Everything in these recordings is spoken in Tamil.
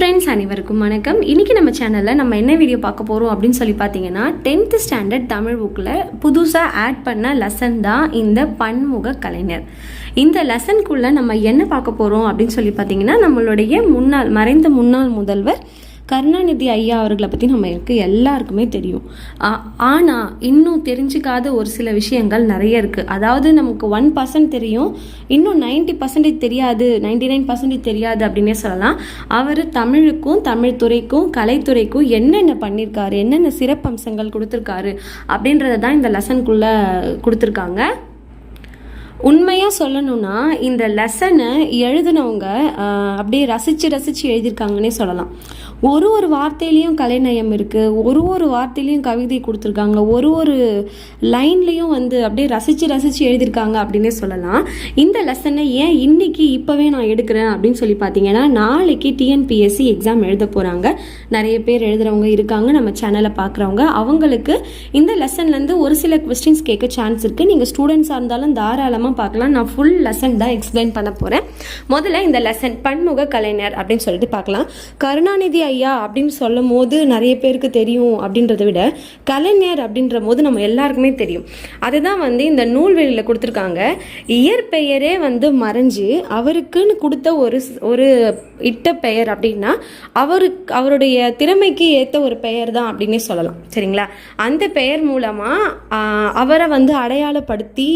ஃப்ரெண்ட்ஸ் அனைவருக்கும் வணக்கம். இன்றைக்கி நம்ம சேனலில் நம்ம என்ன வீடியோ பார்க்க போகிறோம் அப்படின்னு சொல்லி பார்த்தீங்கன்னா டென்த்து ஸ்டாண்டர்ட் தமிழ் புக்கில் புதுசாக ஆட் பண்ண லெசன் தான் இந்த பன்முக கலைஞர். இந்த லெசனுக்குள்ளே நம்ம என்ன பார்க்க போகிறோம் அப்படின்னு சொல்லி பார்த்தீங்கன்னா நம்மளுடைய முன்னாள் மறைந்த முன்னாள் முதல்வர் கருணாநிதி ஐயா அவர்களை பற்றி நம்ம இருக்க எல்லாருக்குமே தெரியும். ஆனால் இன்னும் தெரிஞ்சுக்காத ஒரு சில விஷயங்கள் நிறைய இருக்குது அதாவது நமக்கு ஒன் பர்சன்ட் தெரியும் இன்னும் நைன்டி பர்சன்டேஜ் தெரியாது நைன்டி நைன் பர்சன்டேஜ் தெரியாது அப்படின்னே சொல்லலாம். அவர் தமிழுக்கும் தமிழ் துறைக்கும் கலைத்துறைக்கும் என்னென்ன பண்ணியிருக்காரு என்னென்ன சிறப்பம்சங்கள் கொடுத்துருக்காரு அப்படின்றத தான் இந்த லெசனுக்குள்ளே கொடுத்துருக்காங்க. உண்மையாக சொல்லணும்னா இந்த லெசனை எழுதினவங்க அப்படியே ரசித்து ரசித்து எழுதியிருக்காங்கன்னே சொல்லலாம். ஒரு ஒரு வார்த்தையிலையும் கலைநயம் இருக்குது ஒரு ஒரு வார்த்தையிலையும் கவிதை கொடுத்துருக்காங்க. ஒரு ஒரு லைன்லேயும் வந்து அப்படியே ரசித்து ரசித்து எழுதியிருக்காங்க அப்படின்னே சொல்லலாம். இந்த லெசனை ஏன் இன்னைக்கு இப்போவே நான் எடுக்கிறேன் அப்படின்னு சொல்லி பார்த்தீங்கன்னா நாளைக்கு டிஎன்பிஎஸ்சி எக்ஸாம் எழுத போகிறாங்க நிறைய பேர் எழுதுறவங்க இருக்காங்க. நம்ம சேனலை பார்க்குறவங்க. அவங்களுக்கு இந்த லெசன்லேருந்து ஒரு சில கொஸ்டின்ஸ் கேட்க சான்ஸ் இருக்குது நீங்கள் ஸ்டூடெண்ட்ஸாக இருந்தாலும் தாராளமாக பார்க்கலாம். நான் ஃபுல் லெசன் தான் எக்ஸ்பிளைன் பண்ண போகிறேன் முதல்ல இந்த லெசன் பன்முக கலைஞர் அப்படின்னு சொல்லிட்டு பார்க்கலாம். கருணாநிதி ஐயா அப்படின்னு சொல்லும் போது நிறைய பேருக்கு தெரியும் அப்படின்றத விட கலைஞர் அப்படின்ற போது நம்ம எல்லாருக்குமே தெரியும். அதுதான் வந்து இந்த நூல்வெளியில் கொடுத்துருக்காங்க. இயற்பெயரே வந்து மறைஞ்சு அவருக்குன்னு கொடுத்த ஒரு ஒரு இட்ட பெயர் அப்படின்னா அவருக்கு அவருடைய திறமைக்கு ஏற்ற ஒரு பெயர் தான் அப்படின்னே சொல்லலாம். சரிங்களா? அந்த பெயர் மூலமாக அவரை வந்து அடையாளப்படுத்தி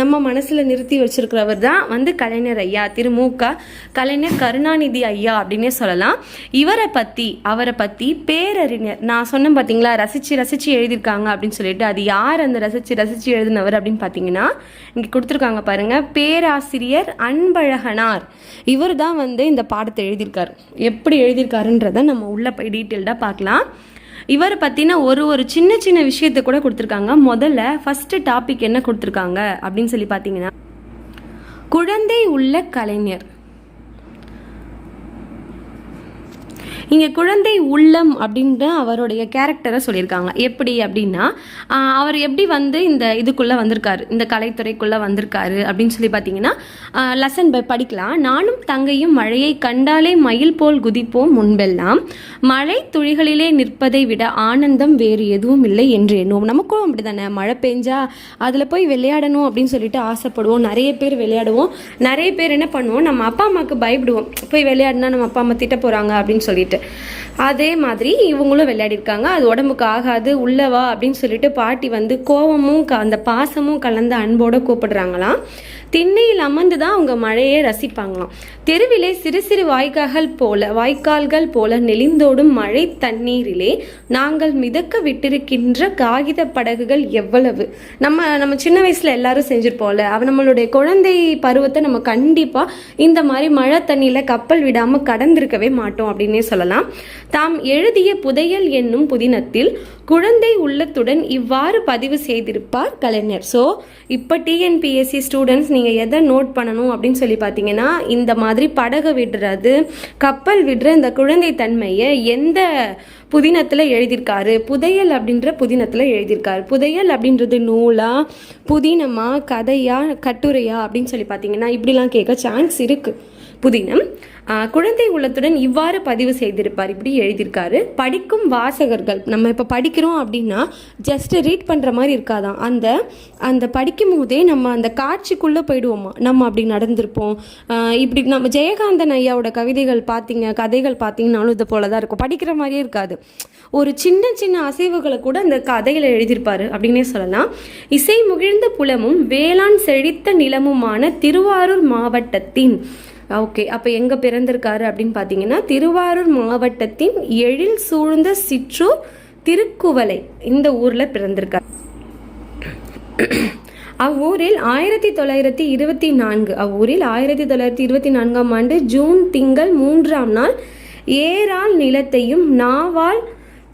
நம்ம மனசில் நிறுத்தி வச்சிருக்கிறவர் தான் வந்து கலைஞர் ஐயா. திருமுக கலைஞர் கருணாநிதி ஐயா அப்படின்னே சொல்லலாம். இவரை பற்றி அவரை பற்றி பேரறிஞர் நான் சொன்னேன் பார்த்தீங்களா ரசித்து ரசித்து எழுதியிருக்காங்க அப்படின்னு சொல்லிட்டு அது யார் அந்த ரசித்து ரசித்து எழுதினவர் அப்படின்னு பார்த்தீங்கன்னா இங்கே கொடுத்துருக்காங்க பாருங்க பேராசிரியர் அன்பழகனார். இவர் தான் வந்து இந்த பாடத்தை எழுதியிருக்காரு. எப்படி எழுதியிருக்காருன்றதை நம்ம உள்ளே போய் டீட்டெயில்டாக பார்க்கலாம். இவரை பற்றின ஒரு ஒரு சின்ன சின்ன விஷயத்தை கூட கொடுத்துருக்காங்க. முதல்ல ஃபஸ்ட்டு டாபிக் என்ன கொடுத்துருக்காங்க அப்படின்னு சொல்லி பார்த்தீங்கன்னா குழந்தை உள்ள கலைஞர். இங்கே குழந்தை உள்ளம் அப்படின்ற அவருடைய கேரக்டரை சொல்லியிருக்காங்க. எப்படி அப்படின்னா அவர் எப்படி வந்து இந்த இதுக்குள்ளே வந்திருக்காரு இந்த கலைத்துறைக்குள்ளே வந்திருக்காரு அப்படின்னு சொல்லி பார்த்தீங்கன்னா லெசன் பை படிக்கலாம். நானும் தங்கையும் மழையை கண்டாலே மயில் போல் குதிப்போம் முன்பெல்லாம். மழை துளிகளிலே நிற்பதை விட ஆனந்தம் வேறு எதுவும் இல்லை என்று எண்ணுவோம். நமக்கும் அப்படி தானே மழை பெஞ்சா அதில் போய் விளையாடணும் அப்படின்னு சொல்லிட்டு ஆசைப்படுவோம். நிறைய பேர் விளையாடுவோம். நிறைய பேர் என்ன பண்ணுவோம் நம்ம அப்பா அம்மாவுக்கு பயப்படுவோம். போய் விளையாடினா நம்ம அப்பா அம்மா திட்ட போகிறாங்க அப்படின்னு சொல்லிட்டு. அதே மாதிரி இவங்களும் விளையாடிருக்காங்க. அது உடம்புக்கு ஆகாது உள்ளவா அப்படின்னு சொல்லிட்டு பாட்டி வந்து கோவமும் க- அந்த பாசமும் கலந்த அன்போட கூப்பிடுறாங்களாம். திண்ணையில் அமர்ந்து தான் அவங்க மழையை ரசிப்பாங்களாம். தெருவிலே சிறு சிறு வாய்க்கால்கள் போல வாய்க்கால்கள் போல நெளிந்தோடும் மழை தண்ணீரிலே நாங்கள் மிதக்க விட்டிருக்கின்ற காகித படகுகள் எவ்வளவு? நம்ம நம்ம சின்ன வயசுல எல்லாரும் செஞ்சிருப்போம்ல அவ நம்மளுடைய குழந்தை பருவத்தை நம்ம கண்டிப்பா இந்த மாதிரி மழை தண்ணியில கப்பல் விடாம கடந்திருக்கவே மாட்டோம் அப்படின்னே சொல்லலாம். தாம் எழுதிய புதையல் என்னும் புதினத்தில் குழந்தை உள்ளத்துடன் இவ்வாறு பதிவு செய்திருப்பார் கலைஞர். ஸோ இப்போ டிஎன்பிஎஸ்சி ஸ்டூடெண்ட்ஸ் நீங்கள் எதை நோட் பண்ணணும் அப்படின்னு சொல்லி பார்த்தீங்கன்னா இந்த மாதிரி படகு விடுறது கப்பல் விடுற இந்த குழந்தை தன்மையை எந்த புதினத்தில் எழுதியிருக்காரு? புதையல் அப்படின்ற புதினத்தில் எழுதியிருக்காரு. புதையல் அப்படின்றது நூலா புதினமா கதையா கட்டுரையா அப்படின்னு சொல்லி பார்த்தீங்கன்னா இப்படிலாம் கேட்க சான்ஸ் இருக்குது புதினம். குழந்தை உள்ளத்துடன் இவ்வாறு பதிவு செய்திருப்பார். இப்படி எழுதியிருக்காரு. படிக்கும் வாசகர்கள் நம்ம இப்போ படிக்கிறோம் அப்படின்னா ஜஸ்ட் ரீட் பண்ணுற மாதிரி இருக்காதான். அந்த அந்த படிக்கும் போதே நம்ம அந்த காட்சிக்குள்ளே போயிடுவோமா? நம்ம அப்படி நடந்திருப்போம். இப்படி நம்ம ஜெயகாந்தன் ஐயாவோட கவிதைகள் பார்த்தீங்க கதைகள் பார்த்தீங்கன்னாலும் இது போல தான் இருக்கும். படிக்கிற மாதிரியே இருக்காது. ஒரு சின்ன சின்ன அசைவுகளை கூட அந்த கதையில் எழுதியிருப்பார் அப்படின்னே சொல்லலாம். இசை முகிழ்ந்த புலமும் வேளாண் செழித்த நிலமுமான திருவாரூர் மாவட்டத்தின் ஓகே. அப்போ எங்கே பிறந்திருக்காரு அப்படின்னு பார்த்தீங்கன்னா திருவாரூர் மாவட்டத்தின் எழில் சூழ்ந்த சிற்றூர் திருக்குவளை இந்த ஊரில் பிறந்திருக்கார். அவ்வூரில் ஆயிரத்தி தொள்ளாயிரத்தி இருபத்தி நான்கு அவ்வூரில் ஆயிரத்தி தொள்ளாயிரத்தி இருபத்தி நான்காம் ஆண்டு ஜூன் திங்கள் மூன்றாம் நாள் ஏரால் நிலத்தையும் நாவால்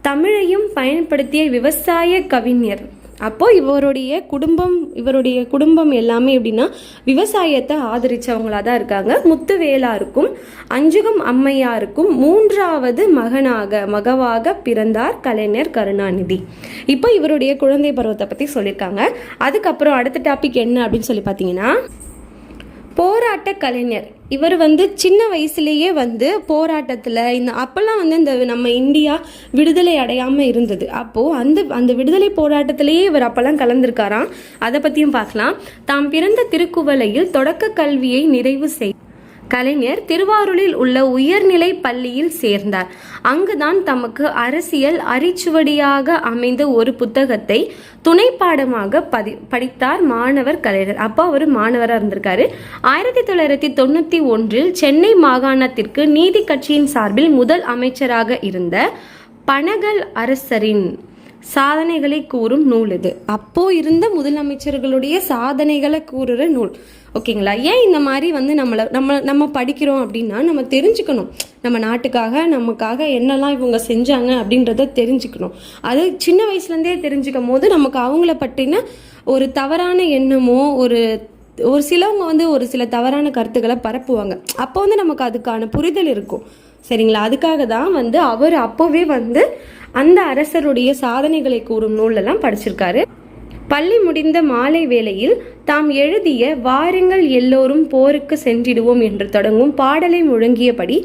தமிழையும் பயன்படுத்திய விவசாய கவிஞர் அப்போது இவருடைய குடும்பம் இவருடைய குடும்பம் எல்லாமே எப்படின்னா விவசாயத்தை ஆதரித்தவங்களாக தான் இருக்காங்க. முத்துவேலாருக்கும் அஞ்சுகம் அம்மையாருக்கும் மூன்றாவது மகனாக மகவாக பிறந்தார் கலைஞர் கருணாநிதி. இப்போ இவருடைய குழந்தை பருவத்தை பற்றி சொல்லியிருக்காங்க. அதுக்கப்புறம் அடுத்த டாபிக் என்ன அப்படின்னு சொல்லி பார்த்தீங்கன்னா போராட்ட கலைஞர். இவர் வந்து சின்ன வயசுலேயே வந்து போராட்டத்தில் இந்த அப்போல்லாம் வந்து இந்த நம்ம இந்தியா விடுதலை அடையாமல் இருந்தது. அப்போது அந்த அந்த விடுதலை போராட்டத்திலேயே இவர் அப்போல்லாம் கலந்துருக்காராம். அதை பற்றியும் பார்க்கலாம். தாம் பிறந்த திருக்குவலையில் தொடக்க கல்வியை நிறைவு செய் கலைஞர் திருவாரூரில் உள்ள உயர்நிலை பள்ளியில் சேர்ந்தார். அங்குதான் தமக்கு அரசியல் அரிச்சுவடியாக அமைந்த ஒரு புத்தகத்தை துணை பாடமாக பதி படித்தார் மாணவர் கலைஞர். அப்போ அவர் மாணவராக இருந்திருக்காரு. ஆயிரத்தி தொள்ளாயிரத்தி தொண்ணூற்றி ஒன்றில் சென்னை மாகாணத்திற்கு நீதி கட்சியின் சார்பில் முதல் அமைச்சராக இருந்த பனகல் அரசரின் சாதனைகளை கூறும் நூல் இது. அப்போ இருந்த முதலமைச்சர்களுடைய சாதனைகளை கூறுற நூல். ஓகேங்களா? ஏன் இந்த மாதிரி வந்து நம்மளை நம்ம நம்ம படிக்கிறோம் அப்படின்னா நம்ம தெரிஞ்சுக்கணும். நம்ம நாட்டுக்காக நமக்காக என்னெல்லாம் இவங்க செஞ்சாங்க அப்படின்றத தெரிஞ்சுக்கணும். அது சின்ன வயசுலேருந்தே தெரிஞ்சுக்கும் போது நமக்கு அவங்கள பற்றின ஒரு தவறான எண்ணமோ ஒரு ஒரு சிலவங்க வந்து ஒரு சில தவறான கருத்துக்களை பரப்புவாங்க. அப்போ வந்து நமக்கு அதுக்கான புரிதல் இருக்கும். சரிங்களா? அதுக்காக தான் வந்து அவர் அப்போவே வந்து அந்த அரசருடைய சாதனைகளை கூறும் நூலெல்லாம் படிச்சிருக்காரு. பள்ளி முடிந்த மாலை வேளையில் தாம் எழுதிய வாருங்கள் எல்லோரும் போருக்கு சென்றிடுவோம் என்று தொடங்கும் பாடலை முழங்கியபடி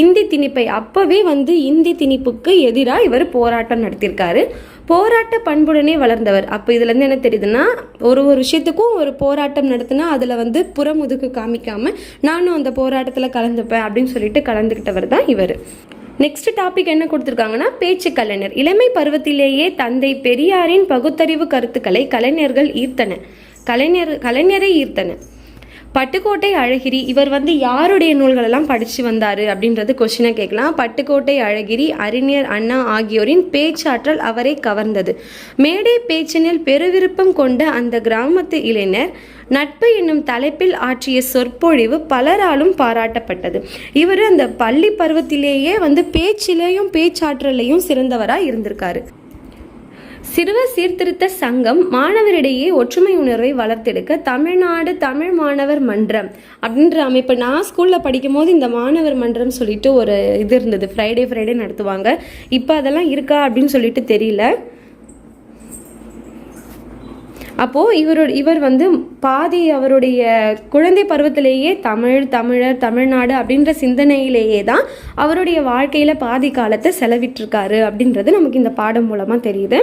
இந்தி திணிப்பை அப்பவே வந்து இந்தி திணிப்புக்கு எதிராக இவர் போராட்டம் நடத்தியிருக்காரு. போராட்ட பண்புடனே வளர்ந்தவர். அப்போ இதுலேருந்து என்ன தெரியுதுன்னா ஒரு ஒரு விஷயத்துக்கும் ஒரு போராட்டம் நடத்தினா அதில் வந்து புறமுதுகு காமிக்காம நானும் அந்த போராட்டத்தில் கலந்துப்பேன் அப்படின்னு சொல்லிட்டு கலந்துக்கிட்டவர் தான் இவர். நெக்ஸ்ட் டாபிக் என்ன கொடுத்துருக்காங்கன்னா பேச்சு கலைஞர். இளமை பருவத்திலேயே தந்தை பெரியாரின் பகுத்தறிவு கருத்துக்களை கலைஞர்கள் ஈர்த்தன. கலைஞர் கலைஞரை ஈர்த்தன. பட்டுக்கோட்டை அழகிரி இவர் வந்து யாருடைய நூல்களெல்லாம் படித்து வந்தார் அப்படின்றது கொஷினை கேட்கலாம். பட்டுக்கோட்டை அழகிரி அறிஞர் அண்ணா ஆகியோரின் பேச்சாற்றல் அவரை கவர்ந்தது. மேடை பேச்சினில் பெருவிருப்பம் கொண்ட அந்த கிராமத்து இளைஞர் நட்பு என்னும் தலைப்பில் ஆற்றிய சொற்பொழிவு பலராலும் பாராட்டப்பட்டது. இவர் அந்த பள்ளி பருவத்திலேயே வந்து பேச்சிலையும் பேச்சாற்றலையும் சிறந்தவராக இருந்திருக்காரு. சிறுவர் சீர்திருத்த சங்கம் மாணவரிடையே ஒற்றுமை உணர்வை வளர்த்தெடுக்க தமிழ்நாடு தமிழ் மாணவர் மன்றம் அப்படின்ற அமைப்பு நான் ஸ்கூலில் படிக்கும் போது இந்த மாணவர் மன்றம் சொல்லிட்டு ஒரு இது இருந்தது. ஃப்ரைடே ஃப்ரைடே நடத்துவாங்க. இப்போ அதெல்லாம் இருக்கா அப்படின்னு சொல்லிட்டு தெரியல. அப்போது இவரு இவர் வந்து பாதி அவருடைய குழந்தை பருவத்திலேயே தமிழ் தமிழர் தமிழ்நாடு அப்படின்ற சிந்தனையிலேயே தான் அவருடைய வாழ்க்கையில் பாதி காலத்தை செலவிட்டிருக்காரு அப்படின்றது நமக்கு இந்த பாடம் மூலமாக தெரியுது.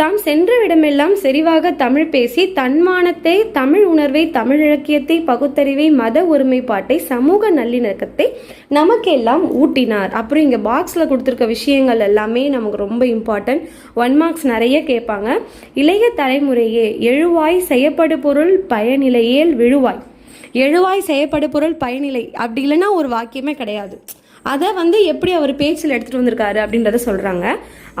தாம் சென்ற இடமெல்லாம் செறிவாக தமிழ் பேசி தன்மானத்தை தமிழ் உணர்வை தமிழ் இலக்கியத்தை பகுத்தறிவை மத ஒருமைப்பாட்டை சமூக நல்லிணக்கத்தை நமக்கெல்லாம் ஊட்டினார். அப்புறம் இங்கே பாக்ஸில் கொடுத்துருக்க விஷயங்கள் எல்லாமே நமக்கு ரொம்ப இம்பார்ட்டன்ட் ஒன் மார்க்ஸ் நிறைய கேட்பாங்க. இளைய தலைமுறையே எழுவாய் செய்யப்படு பொருள் பயனிலையேல் விழுவாய். எழுவாய் செய்யப்படு பொருள் பயனிலை. அப்படி இல்லைன்னா ஒரு வாக்கியமே கிடையாது. அதை வந்து எப்படி அவர் பேச்சில் எடுத்துகிட்டு வந்திருக்காரு அப்படின்றத சொல்கிறாங்க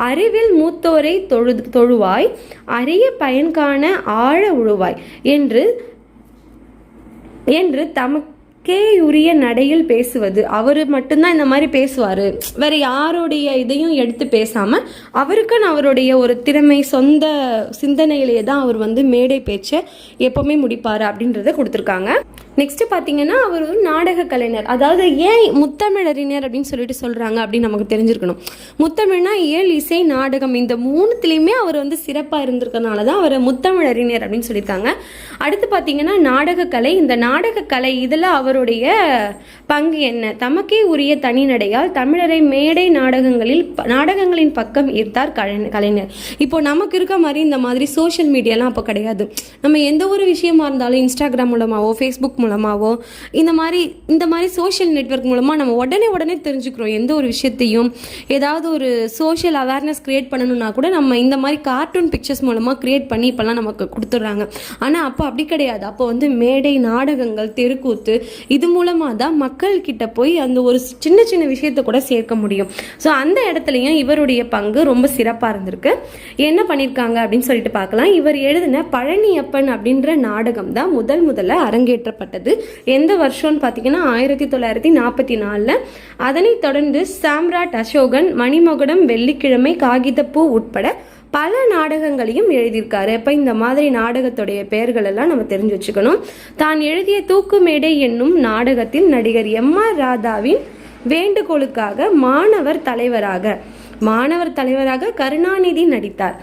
அறிவில் மூத்தோரை தொழு தொழுவாய் அரிய பயன்கான ஆழ உழுவாய் என்று என்று தமக்கு உரிய நடையில் பேசுவது. அவர் மட்டும்தான் இந்த மாதிரி பேசுவார். வேற யாருடைய இதையும் எடுத்து பேசாமல் அவருக்குன்னு அவருடைய ஒரு திறமை சொந்த சிந்தனையிலேயே தான் அவர் வந்து மேடை பேச்சை எப்போவுமே முடிப்பார் அப்படின்றத கொடுத்துருக்காங்க. நெக்ஸ்ட் பார்த்தீங்கன்னா அவர் ஒரு நாடக கலைஞர். அதாவது ஏன் முத்தமிழறிஞர் அப்படின்னு சொல்லிட்டு சொல்கிறாங்க அப்படின்னு நமக்கு தெரிஞ்சிருக்கணும். முத்தமிழ்னா இயல் இசை நாடகம். இந்த மூணுத்துலேயுமே அவர் வந்து சிறப்பாக இருந்திருக்கனால தான் அவர் முத்தமிழறிஞர் அப்படின்னு சொல்லியிருக்காங்க. அடுத்து பார்த்தீங்கன்னா நாடகக்கலை. இந்த நாடகக்கலை இதில் அவர் அவருடைய பங்கு என்ன? தமக்கே உரிய தனிநடையால் தமிழரை மேடை நாடகங்களில் நாடகங்களின் பக்கம் ஈர்த்தார் கலை- கலைஞர். இப்போ நமக்கு இருக்க மாதிரி இந்த மாதிரி சோஷியல் மீடியாலாம் அப்போ கிடையாது. நம்ம எந்த ஒரு விஷயமா இருந்தாலும் இன்ஸ்டாகிராம் மூலமாகவோ ஃபேஸ்புக் மூலமாகவோ இந்த மாதிரி இந்த மாதிரி சோஷியல் நெட்வொர்க் மூலமாக நம்ம உடனே உடனே தெரிஞ்சுக்கிறோம். எந்த ஒரு விஷயத்தையும் ஏதாவது ஒரு சோஷியல் அவேர்னஸ் கிரியேட் பண்ணணும்னா கூட நம்ம இந்த மாதிரி கார்ட்டூன் பிக்சர்ஸ் மூலமாக கிரியேட் பண்ணி இப்போல்லாம் நமக்கு கொடுத்துட்றாங்க. ஆனால் அப்போ அப்படி கிடையாது. அப்போ வந்து மேடை நாடகங்கள் தெருக்கூத்து இது மூலமாக தான் மக்கள்கிட்ட போய் அந்த ஒரு சின்ன சின்ன விஷயத்தை கூட சேர்க்க முடியும். ஸோ அந்த இடத்துலையும் இவருடைய பங்கு ரொம்ப சிறப்பாக இருந்திருக்கு. என்ன பண்ணியிருக்காங்க அப்படின்னு சொல்லிட்டு பார்க்கலாம். இவர் எழுதின பழனியப்பன் அப்படின்ற நாடகம் தான் முதல் முதல்ல அரங்கேற்றப்பட்டது. எந்த வருஷம்னு பார்த்தீங்கன்னா ஆயிரத்தி தொள்ளாயிரத்தி நாற்பத்தி நாலில். அதனைத் தொடர்ந்து சாம்ராட் அசோகன் மணிமகுடம் வெள்ளிக்கிழமை காகிதப்பூ உட்பட பல நாடகங்களையும் எழுதியிருக்காரு. அப்போ இந்த மாதிரி நாடகத்துடைய பெயர்கள் எல்லாம் நம்ம தெரிஞ்சு வச்சுக்கணும். தான் எழுதிய தூக்குமேடை என்னும் நாடகத்தில் நடிகர் எம் ஆர் ராதாவின் வேண்டுகோளுக்காக மாணவர் தலைவராக மாணவர் தலைவராக கருணாநிதி நடித்தார்.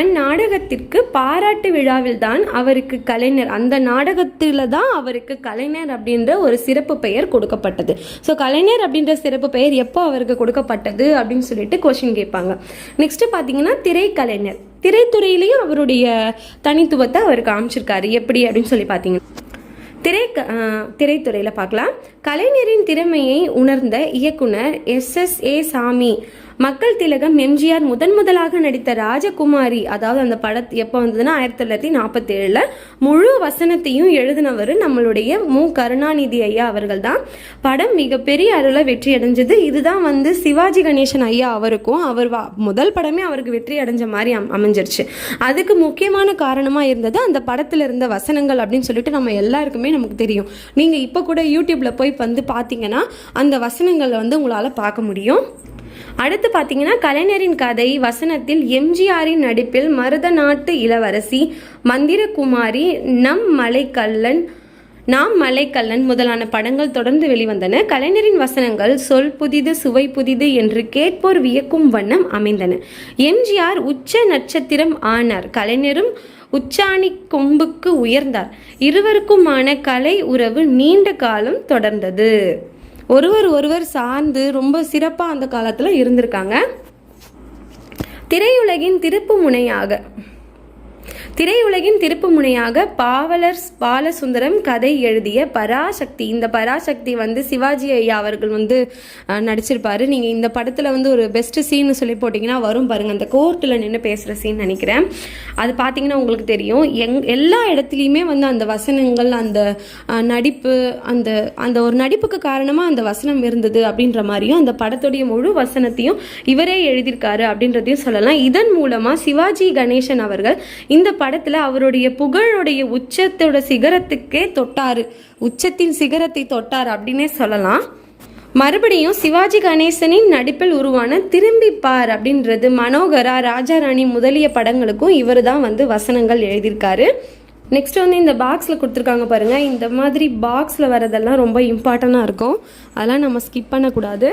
அந்நாடகத்திற்கு பாராட்டு விழாவில் தான் அவருக்கு கலைஞர். அந்த நாடகத்தில் தான் அவருக்கு கலைஞர் அப்படின்ற ஒரு சிறப்பு பெயர் கொடுக்கப்பட்டது. ஸோ கலைஞர் அப்படின்ற சிறப்பு பெயர் எப்போ அவருக்கு கொடுக்கப்பட்டது அப்படின்னு சொல்லிட்டு கொஷின் கேட்பாங்க. நெக்ஸ்ட்டு பார்த்தீங்கன்னா திரைக்கலைஞர். திரைத்துறையிலையும் அவருடைய தனித்துவத்தை அவர் காமிச்சிருக்காரு. எப்படி அப்படின்னு சொல்லி பார்த்தீங்கன்னா திரை திரைத்துறையில் பார்க்கலாம். கலைஞரின் திறமையை உணர்ந்த இயக்குனர் எஸ் எஸ் ஏ சாமி மக்கள் திலகம் எம்ஜிஆர் முதன் முதலாக நடித்த ராஜகுமாரி அதாவது அந்த படத்து எப்போ வந்ததுன்னா ஆயிரத்தி தொள்ளாயிரத்தி நாற்பத்தி ஏழில் முழு வசனத்தையும் எழுதினவர் நம்மளுடைய மு. கருணாநிதி ஐயா அவர்கள் தான் படம் மிகப்பெரிய அளவில் வெற்றி அடைஞ்சது. இதுதான் வந்து சிவாஜி கணேசன் ஐயா அவருக்கும் அவர் வா- முதல் படமே அவருக்கு வெற்றி அடைஞ்ச மாதிரி அம் அமைஞ்சிருச்சு. அதுக்கு முக்கியமான காரணமாக இருந்தது அந்த படத்தில் இருந்த வசனங்கள் அப்படின்னு சொல்லிட்டு நம்ம எல்லாருக்குமே நமக்கு தெரியும். நீங்கள் இப்போ கூட யூடியூப்பில் போய் வந்து பார்த்தீங்கன்னா அந்த வசனங்களை வந்து உங்களால் பார்க்க முடியும். அடுத்து பார்த்தீங்கன்னா கலைஞரின் கதை வசனத்தில் எம்ஜிஆரின் நடிப்பில் மருதநாட்டு இளவரசி மந்திரகுமாரி நம் மலைக்கல்லன் நாம் மலைக்கல்லன் முதலான படங்கள் தொடர்ந்து வெளிவந்தன. கலைஞரின் வசனங்கள் சொல் புதிது சுவை புதிது என்று கேட்போர் வியக்கும் வண்ணம் அமைந்தன. எம்ஜிஆர் உச்ச நட்சத்திரம் ஆனார். கலைஞரும் உச்சாணி கொம்புக்கு உயர்ந்தார். இருவருக்குமான கலை உறவு நீண்ட காலம் தொடர்ந்தது. ஒருவர் ஒருவர் சார்ந்து ரொம்ப சிறப்பாக அந்த காலத்தில் இருந்திருக்காங்க. திரையுலகின் திருப்பு முனையாக திரையுலகின் திருப்பு முனையாக பாவலர் பாலசுந்தரம் கதை எழுதிய பராசக்தி. இந்த பராசக்தி வந்து சிவாஜி ஐயா அவர்கள் வந்து நடிச்சிருப்பாரு. நீங்கள் இந்த படத்தில் வந்து ஒரு பெஸ்ட் சீன் சொல்லி போட்டிங்கன்னா வரும் பாருங்க. அந்த கோர்ட்டில் நின்று பேசுகிற சீன் நினைக்கிறேன். அது பார்த்தீங்கன்னா உங்களுக்கு தெரியும். எங் எல்லா இடத்துலையுமே வந்து அந்த வசனங்கள் அந்த நடிப்பு அந்த அந்த ஒரு நடிப்புக்கு காரணமாக அந்த வசனம் இருந்தது அப்படின்ற மாதிரியும் அந்த படத்துடைய முழு வசனத்தையும் இவரே எழுதியிருக்காரு அப்படின்றதையும் சொல்லலாம். இதன் மூலமாக சிவாஜி கணேசன் அவர்கள் இந்த படத்தில் அவருடைய புகழுடைய உச்சத்தோட சிகரத்துக்கே தொட்டார். உச்சத்தின் சிகரத்தை தொட்டார் அப்படின்னே சொல்லலாம். மறுபடியும் சிவாஜி கணேசனின் நடிப்பில் உருவான திரும்பி பார் அப்படின்றது மனோகரா ராஜாராணி முதலிய படங்களுக்கும் இவர் தான் வந்து வசனங்கள் எழுதியிருக்காரு. நெக்ஸ்ட் வந்து இந்த பாக்ஸில் கொடுத்துருக்காங்க பாருங்கள் இந்த மாதிரி பாக்ஸில் வரதெல்லாம் ரொம்ப இம்பார்ட்டண்ட்டாக இருக்கும். அதெல்லாம் நம்ம ஸ்கிப் பண்ணக்கூடாது.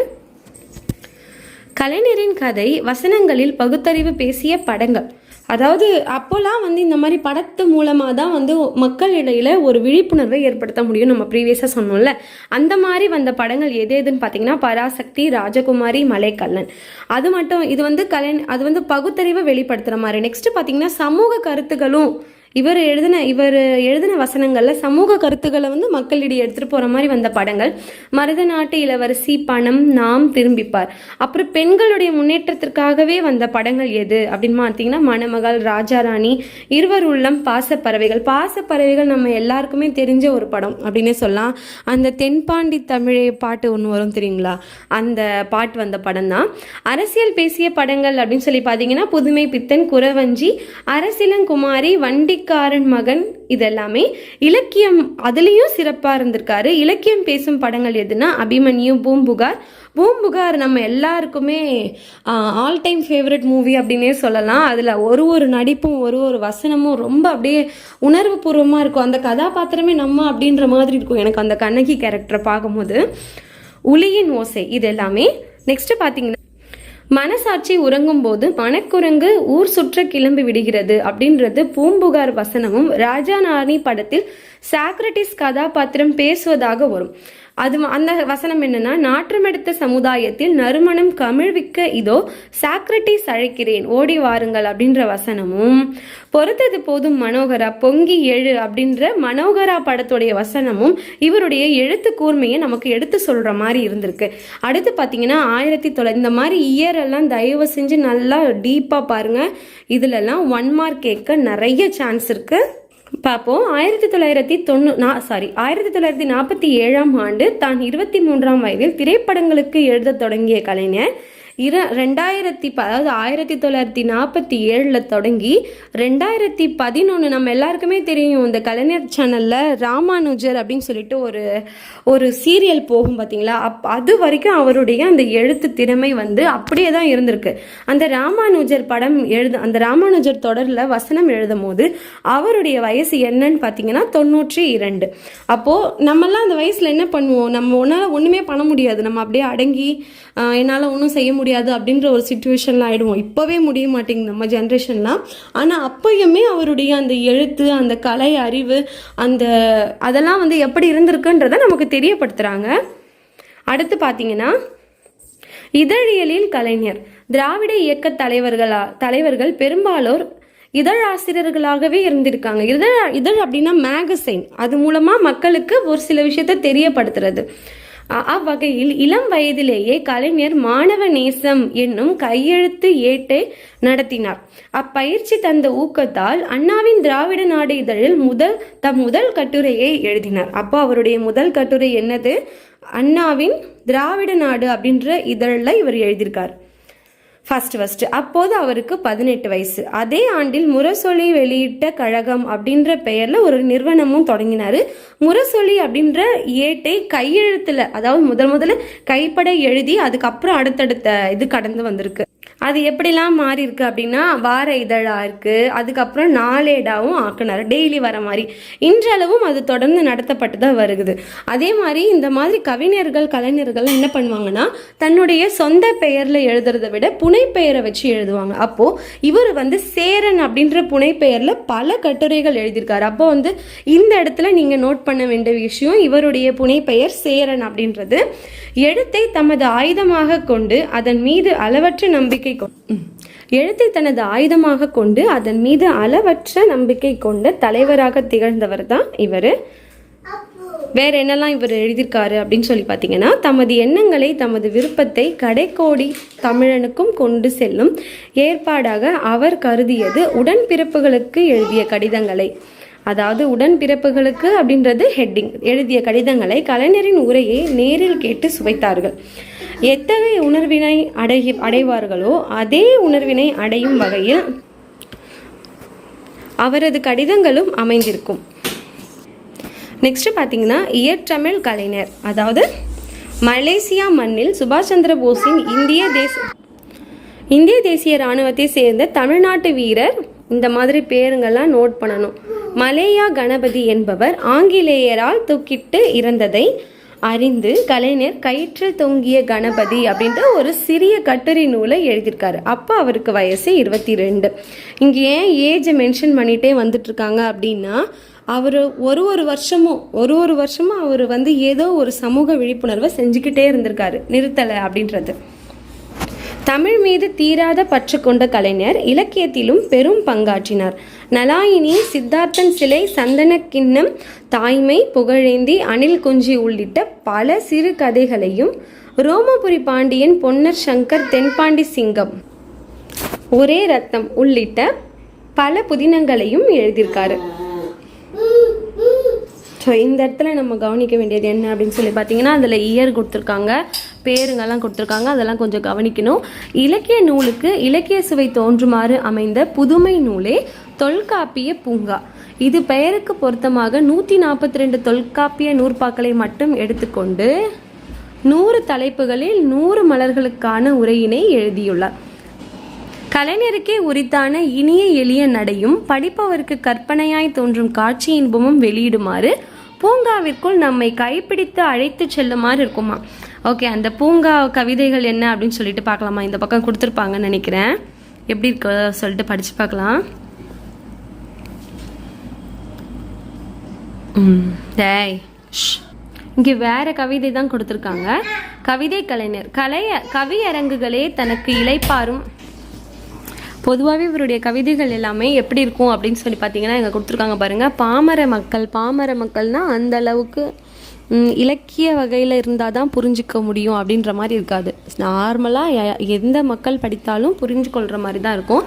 கலைஞரின் கதை வசனங்களில் பகுத்தறிவு பேசிய படங்கள். அதாவது அப்போல்லாம் வந்து இந்த மாதிரி படத்து மூலமாக தான் வந்து மக்களிடையில் ஒரு விழிப்புணர்வை ஏற்படுத்த முடியும் நம்ம ப்ரீவியஸாக சொன்னோம்ல. அந்த மாதிரி வந்த படங்கள் எது எதுன்னு பார்த்தீங்கன்னா பராசக்தி ராஜகுமாரி மலைக்கல்லன் அது மட்டும் இது வந்து கலை அது வந்து பகுத்தறிவை வெளிப்படுத்துகிற மாதிரி. நெக்ஸ்ட் பார்த்தீங்கன்னா சமூக கருத்துக்களும் இவர் எழுதின இவர் எழுதின வசனங்களில் சமூக கருத்துக்களை வந்து மக்களிடையே எடுத்துகிட்டு போகிற மாதிரி வந்த படங்கள். மருதநாட்டு இளவரசி பணம் நாம் திரும்பிப்பார். அப்புறம் பெண்களுடைய முன்னேற்றத்திற்காகவே வந்த படங்கள் எது? அப்படின்னு பார்த்தீங்கன்னா மணமகள் ராஜாராணி இருவர் உள்ளம் பாசப்பறவைகள். பாசப்பறவைகள் நம்ம எல்லாருக்குமே தெரிஞ்ச ஒரு படம் அப்படின்னே சொல்லலாம். அந்த தென்பாண்டி தமிழை பாட்டு ஒன்று வரும் தெரியுங்களா? அந்த பாட்டு வந்த படம் தான் அரசியல் பேசிய படங்கள் அப்படின்னு சொல்லி பார்த்தீங்கன்னா புதுமை பித்தன் குறவஞ்சி அரசிலங்குமாரி வண்டிக்காரன் மகன் இதெல்லாமே இலக்கியம் அதுலேயும் சிறப்பாக இருந்திருக்காரு. இலக்கியம் பேசும் படங்கள் எதுனா அபிமன்யு பூம்புகார். பூம்புகார் நம்ம எல்லாருக்குமே ஆல் டைம் ஃபேவரட் மூவி அப்படின்னே சொல்லலாம். அதில் ஒரு ஒரு நடிப்பும் ஒரு ஒரு வசனமும் ரொம்ப அப்படியே உணர்வு பூர்வமாக இருக்கும். அந்த கதாபாத்திரமே நம்ம அப்படின்ற மாதிரி இருக்கும். எனக்கு அந்த கண்ணகி கேரக்டரை பார்க்கும்போது. உளியின் ஓசை இது எல்லாமே நெக்ஸ்ட் பார்த்தீங்கன்னா மனசாட்சி உறங்கும் போது மனக்குரங்கு ஊர் சுற்ற கிளம்பி விடுகிறது அப்படின்றது பூம்புகார் வசனமும் ராஜா ராஜாநாணி படத்தில் சாக்ரட்டிஸ் கதாபாத்திரம் பேசுவதாக வரும். அது அந்த வசனம் என்னன்னா நாற்றமெடுத்த சமுதாயத்தில் நறுமணம் கமிழ்விக்க இதோ சாக்ரட்டிஸ் அழைக்கிறேன் ஓடி வாருங்கள் அப்படின்ற வசனமும் பொறுத்தது போதும் மனோகரா பொங்கி எழு அப்படின்ற மனோகரா படத்துடைய வசனமும் இவருடைய எழுத்து கூர்மையை நமக்கு எடுத்து சொல்ற மாதிரி இருந்திருக்கு. அடுத்து பார்த்தீங்கன்னா ஆயிரத்தி தொள்ளாயிரத்தி இந்த மாதிரி இயர் எல்லாம் தயவு செஞ்சு நல்லா டீப்பாக பாருங்க. இதுலலாம் ஒன் மார்க் கேட்க நிறைய சான்ஸ் இருக்குது பார்ப்போம். ஆயிரத்தி தொள்ளாயிரத்தி தொண்ணூ நா சாரி ஆயிரத்தி தொள்ளாயிரத்தி நாற்பத்தி ஏழாம் ஆண்டு தான் இருபத்தி மூன்றாம் வயதில் திரைப்படங்களுக்கு எழுதத் தொடங்கிய கலைஞர் இர ரெண்டாயிரத்தி ப அதாவது ஆயிரத்தி தொள்ளாயிரத்தி நாற்பத்தி ஏழில் தொடங்கி ரெண்டாயிரத்தி பதினொன்று நம்ம எல்லாருக்குமே தெரியும் இந்த கலைஞர் சேனலில் ராமானுஜர் அப்படின்னு சொல்லிட்டு ஒரு ஒரு சீரியல் போகும் பார்த்தீங்களா அப் அது வரைக்கும் அவருடைய அந்த எழுத்து திறமை வந்து அப்படியே தான் இருந்திருக்கு. அந்த ராமானுஜர் படம் எழுத அந்த ராமானுஜர் தொடரில் வசனம் எழுதும் போது அவருடைய வயசு என்னன்னு பார்த்தீங்கன்னா தொண்ணூற்றி இரண்டு. அப்போது நம்மெல்லாம் அந்த வயசில் என்ன பண்ணுவோம்? நம்ம ஒன்றால் ஒன்றுமே பண்ண முடியாது. நம்ம அப்படியே அடங்கி என்னால் ஒன்றும் செய்ய முடியாது முடியாது அப்படின்ற ஒரு சுச்சுவேஷனில் ஆகிடுவோம் இப்போவே முடிய மாட்டேங்குது நம்ம ஜென்ரேஷன்லாம் ஆனால் அப்பயுமே அவருடைய அந்த எழுத்து அந்த கலை அறிவு அந்த அதெல்லாம் வந்து எப்படி இருந்திருக்குன்றதை நமக்கு தெரியப்படுத்துகிறாங்க அடுத்து பார்த்தீங்கன்னா இதழியலில் கலைஞர் திராவிட இயக்க தலைவர்களா தலைவர்கள் பெரும்பாலோர் இதழாசிரியர்களாகவே இருந்திருக்காங்க. இதழ் இதழ் அப்படின்னா மேகசைன் அது மூலமாக மக்களுக்கு ஒரு சில விஷயத்தை தெரியப்படுத்துறது. அவ்வகையில் இளம் வயதிலேயே கலைஞர் மாணவ நேசம் என்னும் கையெழுத்து ஏட்டை நடத்தினார். அப்பயிற்சி தந்த ஊக்கத்தால் அண்ணாவின் திராவிட நாடு இதழில் முதல் தம் முதல் கட்டுரையை எழுதினார். அப்போ அவருடைய முதல் கட்டுரை என்னது? அண்ணாவின் திராவிட நாடு அப்படின்ற இதழில் இவர் எழுதியிருக்கார். ஃபர்ஸ்ட் ஃபர்ஸ்ட் அப்போது அவருக்கு பதினெட்டு வயசு. அதே ஆண்டில் முரசொலி வெளியிட்ட கழகம் அப்படின்ற பெயரில் ஒரு நிறுவனமும் தொடங்கினார். முரசொலி அப்படின்ற ஏட்டை கையெழுத்தில் அதாவது முதல் முதல்ல கைப்பட எழுதி அதுக்கப்புறம் அடுத்தடுத்த இது கடந்து வந்திருக்கு. அது எப்படிலாம் மாறி இருக்கு அப்படின்னா வார இதழாக இருக்குது அதுக்கப்புறம் நாளேடாவும் ஆக்குனார் டெய்லி வர மாதிரி. இன்றளவும் அது தொடர்ந்து நடத்தப்பட்டு தான் வருகுது. அதே மாதிரி இந்த மாதிரி கவிஞர்கள் கலைஞர்கள் என்ன பண்ணுவாங்கன்னா தன்னுடைய சொந்த பெயரில் எழுதுறதை விட புனைப்பெயரை வச்சு எழுதுவாங்க. அப்போது இவர் வந்து சேரன் அப்படின்ற புனைப்பெயரில் பல கட்டுரைகள் எழுதியிருக்காரு. அப்போ வந்து இந்த இடத்துல நீங்கள் நோட் பண்ண வேண்டிய விஷயம் இவருடைய புனைப்பெயர் சேரன் அப்படின்றது. எழுத்தை தமது ஆயுதமாக கொண்டு அதன் மீது அளவற்ற நம்பிக்கை கொ- எழுத்தை தனது ஆயுதமாக கொண்டு அதன் மீது அளவற்ற நம்பிக்கை கொண்ட தலைவராக திகழ்ந்தவர் தான் இவர். வேற என்னெல்லாம் இவர் எழுதியிருக்காரு அப்படின்னு சொல்லி பார்த்தீங்கன்னா தமது எண்ணங்களை தமது விருப்பத்தை கடைக்கோடி தமிழனுக்கும் கொண்டு செல்லும் ஏற்பாடாக அவர் கருதியது உடன்பிறப்புகளுக்கு எழுதிய கடிதங்களை. அதாவது உடன்பிறப்புகளுக்கு அப்படின்றது ஹெட்டிங் எழுதிய கடிதங்களை கலைஞரின் உரையை நேரில் கேட்டு சுவைத்தார்கள். எத்தகைய உணர்வினை அடை அடைவார்களோ அதே உணர்வினை அடையும் வகையில் அவரது கடிதங்களும் அமைந்திருக்கும். நெக்ஸ்ட் பார்த்தீங்கன்னா இயற்றமிழ் கலைஞர் அதாவது மலேசியா மண்ணில் சுபாஷ் சந்திர போஸின் இந்திய தேச இந்திய தேசிய இராணுவத்தை சேர்ந்த தமிழ்நாட்டு வீரர். இந்த மாதிரி பேருங்கள்லாம் நோட் பண்ணணும். மலேயா கணபதி என்பவர் ஆங்கிலேயரால் தூக்கிட்டு இறந்ததை அறிந்து கலைஞர் கயிற்றில் தொங்கிய கணபதி அப்படின்ற ஒரு சிறிய கட்டுரை நூலை எழுதியிருக்காரு. அப்போ அவருக்கு வயசு இருபத்தி ரெண்டு இங்கே ஏன் ஏஜ் மென்ஷன் பண்ணிட்டே வந்துட்டுருக்காங்க அப்படின்னா அவர் ஒரு ஒரு வருஷமும் ஒரு ஒரு வருஷமும் அவர் வந்து ஏதோ ஒரு சமூக விழிப்புணர்வை செஞ்சுக்கிட்டே இருந்திருக்காரு. நிறுத்தலை அப்படின்றது. தமிழ் மீது தீராத பற்று கொண்ட கலைஞர் இலக்கியத்திலும் பெரும் பங்காற்றினார். நலாயினி சித்தார்த்தன் சிலை சந்தன கிண்ணம் தாய்மை புகழேந்தி அணில் குஞ்சி உள்ளிட்ட பல சிறு கதைகளையும் ரோமபுரி பாண்டியன் பொன்னர் சங்கர் தென்பாண்டி சிங்கம் ஒரே ரத்தம் உள்ளிட்ட பல புதினங்களையும் எழுதியிருக்காரு. ஸோ இந்த இடத்துல நம்ம கவனிக்க வேண்டியது என்ன அப்படின்னு சொல்லி பார்த்தீங்கன்னா அதில் இயர் கொடுத்துருக்காங்க பேருங்கெல்லாம் கொடுத்துருக்காங்க அதெல்லாம் கொஞ்சம் கவனிக்கணும். இலக்கிய நூலுக்கு இலக்கிய சுவை தோன்றுமாறு அமைந்த புதுமை நூலே தொல்காப்பிய பூங்கா. இது பெயருக்கு பொருத்தமாக நூற்றி நாற்பத்தி ரெண்டு தொல்காப்பிய நூற்பாக்களை மட்டும் எடுத்துக்கொண்டு நூறு தலைப்புகளில் நூறு மலர்களுக்கான உரையினை எழுதியுள்ளார். கலைஞருக்கே உரித்தான இனிய எளிய நடையும் படிப்பவருக்கு கற்பனையாய் தோன்றும் காட்சி இன்பமும் வெளியிடுமாறு பூங்காவிற்குள் நம்மை கைப்பிடித்து அழைத்து செல்லுமாறு இருக்குமா. ஓகே அந்த பூங்கா கவிதைகள் என்ன அப்படின்னு சொல்லிட்டு பார்க்கலாமா? இந்த பக்கம் கொடுத்துருப்பாங்கன்னு நினைக்கிறேன். எப்படி இருக்கு? சொல்லிட்டு படித்து பார்க்கலாம். டேய் ஷ். இங்கே வேற கவிதை தான் கொடுத்துருக்காங்க. கவிதை கலைஞர் கலைய கவியரங்குகளே தனக்கு இழைப்பாரும் பொதுவாகவே இவருடைய கவிதைகள் எல்லாமே எப்படி இருக்கும் அப்படின்னு சொல்லி பார்த்தீங்கன்னா இங்கே கொடுத்துருக்காங்க பாருங்கள் பாமர மக்கள் பாமர மக்கள்னால் அந்த அளவுக்கு இலக்கிய வகையில் இருந்தால் தான் புரிஞ்சிக்க முடியும் அப்படின்ற மாதிரி இருக்காது. நார்மலாக எந்த மக்கள் படித்தாலும் புரிஞ்சு கொள்கிற மாதிரி தான் இருக்கும்.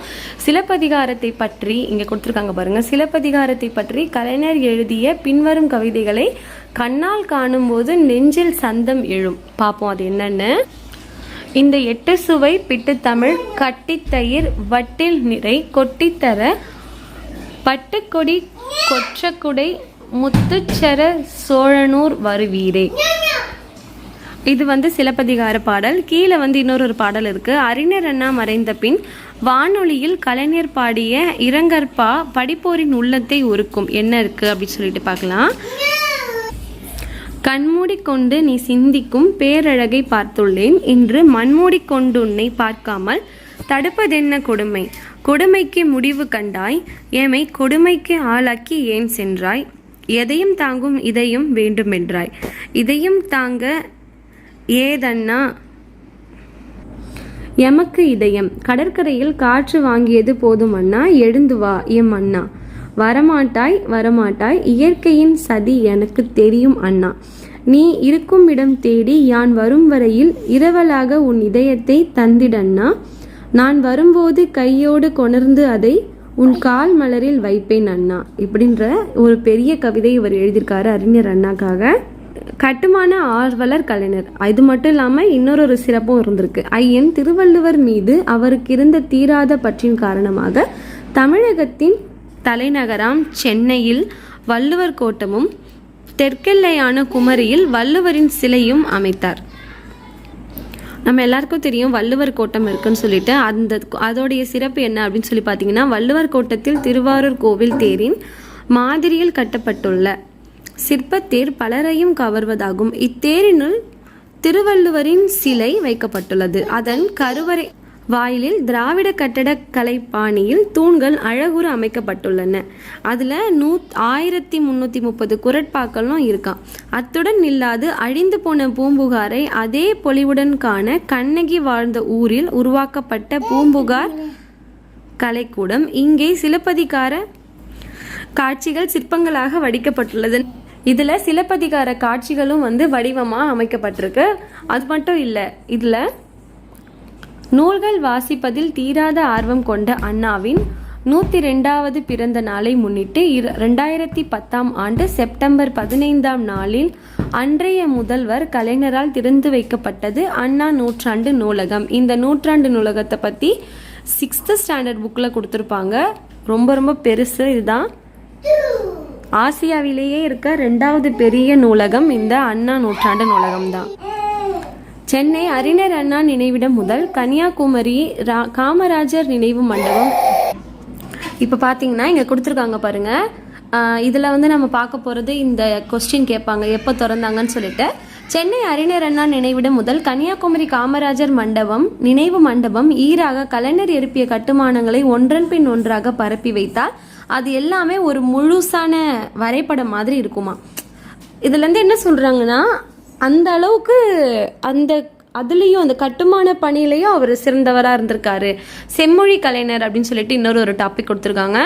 சிலப்பதிகாரத்தை பற்றி இங்கே கொடுத்துருக்காங்க பாருங்கள் சிலப்பதிகாரத்தை பற்றி கலைஞர் எழுதிய பின்வரும் கவிதைகளை கண்ணால் காணும்போது நெஞ்சில் சந்தம் எழும். பார்ப்போம் அது என்னென்னு. இந்த எட்டு சுவை பிட்டு தமிழ் கட்டித்தயிர் வட்டில் நிறை கொட்டித்தர பட்டுக்கொடி கொற்றக்குடை முத்துச்சர சோழனூர் வருவீரே. இது வந்து சிலப்பதிகார பாடல். கீழே வந்து இன்னொரு ஒரு பாடல் இருக்கு. அறிஞர் அண்ணா மறைந்த பின் வானொலியில் கலைஞர் பாடிய இரங்கற்பா படிப்போரின் உள்ளத்தை உருக்கும் என்ன இருக்கு அப்படின்னு சொல்லிட்டு பார்க்கலாம். கண்மூடிக்கொண்டு நீ சிந்திக்கும் பேரழகை பார்த்துள்ளேன். இன்று மண்மூடிக்கொண்டு உன்னை பார்க்காமல் தடுப்பதென்ன கொடுமை? கொடுமைக்கு முடிவு கண்டாய். ஏமை கொடுமைக்கு ஆளாக்கி ஏன் சென்றாய்? எதையும் தாங்கும் இதையும் வேண்டுமென்றாய். இதையும் தாங்க ஏதன்னா? எமக்கு இதயம். கடற்கரையில் காற்று வாங்கியது போதும் அண்ணா. எழுந்து வா எம் அண்ணா. வரமாட்டாய் வரமாட்டாய். இயற்கையின் சதி எனக்கு தெரியும் அண்ணா. நீ இருக்கும் இடம் தேடி யான் வரும் வரையில் இரவலாக உன் இதயத்தை தந்திடண்ணா. நான் வரும்போது கையோடு கொணர்ந்து அதை உன் கால் மலரில் வைப்பேன் அண்ணா. இப்படின்ற ஒரு பெரிய கவிதை இவர் எழுதியிருக்காரு அறிஞர் அண்ணாக்காக. கட்டுமான ஆர்வலர் கலைஞர். இது மட்டும் இல்லாமல் இன்னொரு ஒரு சிறப்பும் இருந்திருக்கு. ஐயன் திருவள்ளுவர் மீது அவருக்கு இருந்த தீராத பற்றின் காரணமாக தமிழகத்தின் தலைநகராம் சென்னையில் வள்ளுவர் கோட்டமும் தெற்கெல்லையான குமரியில் வள்ளுவரின் சிலையும் அமைத்தார். நம்ம எல்லாருக்கும் தெரியும் வள்ளுவர் கோட்டம் இருக்குன்னு சொல்லிட்டு. அந்த அதோடைய சிறப்பு என்ன அப்படின்னு சொல்லி பார்த்தீங்கன்னா வள்ளுவர் கோட்டத்தில் திருவாரூர் கோவில் தேரின் மாதிரியில் கட்டப்பட்டுள்ள சிற்பத்தேர் பலரையும் கவர்வதாகும். இத்தேரினுள் திருவள்ளுவரின் சிலை வைக்கப்பட்டுள்ளது. அதன் கருவறை வாயிலில் திராவிட கட்டடக்கலை பாணியில் தூண்கள் அழகுற அமைக்கப்பட்டுள்ளன. அதில் நூ ஆயிரத்தி முந்நூற்றி முப்பது குரட்பாக்களும் இருக்கான் அத்துடன் இல்லாது அழிந்து போன பூம்புகாரை அதே பொலிவுடன் காண கண்ணகி வாழ்ந்த ஊரில் உருவாக்கப்பட்ட பூம்புகார் கலைக்கூடம். இங்கே சிலப்பதிகார காட்சிகள் சிற்பங்களாக வடிக்கப்பட்டுள்ளது. இதில் சிலப்பதிகார காட்சிகளும் வந்து வடிவமாக அமைக்கப்பட்டிருக்கு. அது மட்டும் இல்லை இதில் நூல்கள் வாசிப்பதில் தீராத ஆர்வம் கொண்ட அண்ணாவின் நூற்றி ரெண்டாவது பிறந்த நாளை முன்னிட்டு இரு ரெண்டாயிரத்தி பத்தாம் ஆண்டு செப்டம்பர் பதினைந்தாம் நாளில் அன்றைய முதல்வர் கலைஞரால் திறந்து வைக்கப்பட்டது அண்ணா நூற்றாண்டு நூலகம். இந்த நூற்றாண்டு நூலகத்தை பற்றி சிக்ஸ்த்து ஸ்டாண்டர்ட் புக்கில் கொடுத்துருப்பாங்க. ரொம்ப ரொம்ப பெருசு இதுதான். ஆசியாவிலேயே இருக்க ரெண்டாவது பெரிய நூலகம் இந்த அண்ணா நூற்றாண்டு நூலகம் தான் சென்னை அறிஞர் அண்ணா நினைவிடம் முதல் கன்னியாகுமரி ரா காமராஜர் நினைவு மண்டபம். இப்போ பார்த்தீங்கன்னா இங்கே கொடுத்துருக்காங்க பாருங்கள் இதில் வந்து நம்ம பார்க்க போகிறது இந்த கொஸ்டின் கேட்பாங்க. எப்போ திறந்தாங்கன்னு சொல்லிட்டு. சென்னை அறிஞர் அண்ணா நினைவிடம் முதல் கன்னியாகுமரி காமராஜர் மண்டபம் நினைவு மண்டபம் ஈராக கலைஞர் எழுப்பிய கட்டுமானங்களை ஒன்றன் பின் ஒன்றாக பரப்பி வைத்தால் அது எல்லாமே ஒரு முழுசான வரைபடம் மாதிரி இருக்குமா? இதுலேருந்து என்ன சொல்கிறாங்கன்னா அந்த அளவுக்கு அந்த அதுலேயும் அந்த கட்டுமான பணியிலையும் அவர் சிறந்தவராக இருந்திருக்காரு. செம்மொழி கலைஞர் அப்படின்னு சொல்லிட்டு இன்னொரு ஒரு டாபிக் கொடுத்துருக்காங்க.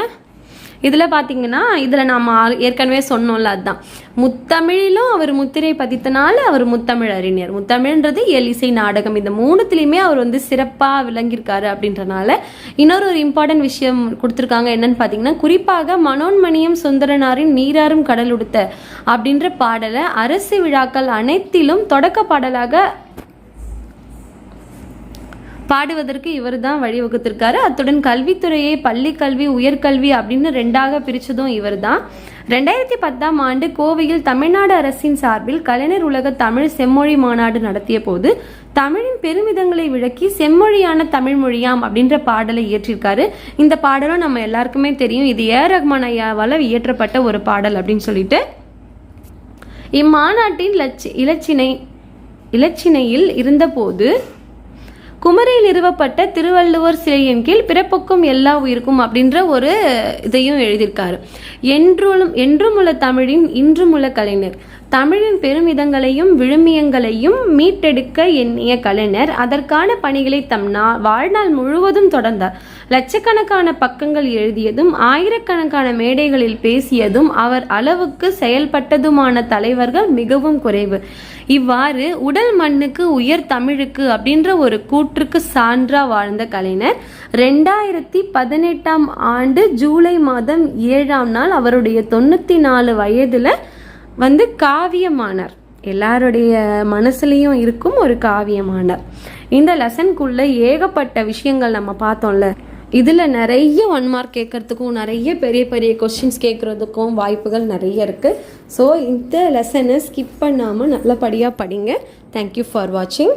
இதில் பார்த்தீங்கன்னா இதில் நாம் ஏற்கனவே சொன்னோம்ல அதுதான் முத்தமிழிலும் அவர் முத்திரை பதித்தனால அவர் முத்தமிழ் அறிஞர். முத்தமிழ்ன்றது எலிசை நாடகம். இந்த மூணுத்துலேயுமே அவர் வந்து சிறப்பாக விளங்கியிருக்காரு அப்படின்றனால இன்னொரு ஒரு இம்பார்ட்டன்ட் விஷயம் கொடுத்துருக்காங்க என்னன்னு பார்த்தீங்கன்னா குறிப்பாக மனோன்மணியம் சுந்தரனாரின் நீராறும் கடல் உடுத்த அப்படின்ற பாடலை அரசு விழாக்கள் அனைத்திலும் தொடக்க பாடலாக பாடுவதற்கு இவர் தான் வழிவகுத்திருக்காரு. அத்துடன் கல்வித்துறையை பள்ளி கல்வி உயர்கல்வி அப்படின்னு ரெண்டாக பிரித்ததும் இவர் தான் ரெண்டாயிரத்தி பத்தாம் ஆண்டு கோவையில் தமிழ்நாடு அரசின் சார்பில் கலைஞர் உலக தமிழ் செம்மொழி மாநாடு நடத்திய போது தமிழின் பெருமிதங்களை விளக்கி செம்மொழியான தமிழ் மொழியாம் அப்படின்ற பாடலை இயற்றியிருக்காரு இந்த பாடலும் நம்ம எல்லாருக்குமே தெரியும். இது ஏ. ரஹ்மான் ஐயாவால் இயற்றப்பட்ட ஒரு பாடல் அப்படின்னு சொல்லிட்டு. இம்மாநாட்டின் லட்சி இலச்சினை இலச்சினையில் இருந்தபோது குமரியில் நிறுவப்பட்ட திருவள்ளுவர் சிலையின் கீழ் பிறப்புக்கும் எல்லா உயிருக்கும் அப்படின்ற ஒரு இதையும் எழுதியிருக்காரு. என்றும் என்றும் உள்ள தமிழின் இன்றும் உள்ள கலைஞர். தமிழின் பெருமிதங்களையும் விழுமியங்களையும் மீட்டெடுக்க எண்ணிய கலைஞர் அதற்கான பணிகளை தம் நா வாழ்நாள் முழுவதும் தொடர்ந்தார். லட்சக்கணக்கான பக்கங்கள் எழுதியதும் ஆயிரக்கணக்கான மேடைகளில் பேசியதும் அவர் அளவுக்கு செயல்பட்டதுமான தலைவர்கள் மிகவும் குறைவு. இவ்வாறு உடல் மண்ணுக்கு உயர் தமிழுக்கு அப்படின்ற ஒரு கூற்றுக்கு சான்றா வாழ்ந்த கலைஞர். ரெண்டாயிரத்தி பதினெட்டாம் ஆண்டு ஜூலை மாதம் ஏழாம் நாள் அவருடைய தொண்ணூற்றி நாலு வயதில் வந்து காவியமானார். எல்லாருடைய மனசுலேயும் இருக்கும் ஒரு காவியமானார். இந்த லெசனுக்குள்ள ஏகப்பட்ட விஷயங்கள் நம்ம பார்த்தோம்ல. இதில் நிறைய ஒன் மார்க் கேட்கறதுக்கும் நிறைய பெரிய பெரிய கொஸ்டின்ஸ் கேட்குறதுக்கும் வாய்ப்புகள் நிறைய இருக்குது ஸோ இந்த லெசனை ஸ்கிப் பண்ணாமல் நல்லபடியாக படிங்க. தேங்க்யூ ஃபார் வாட்சிங்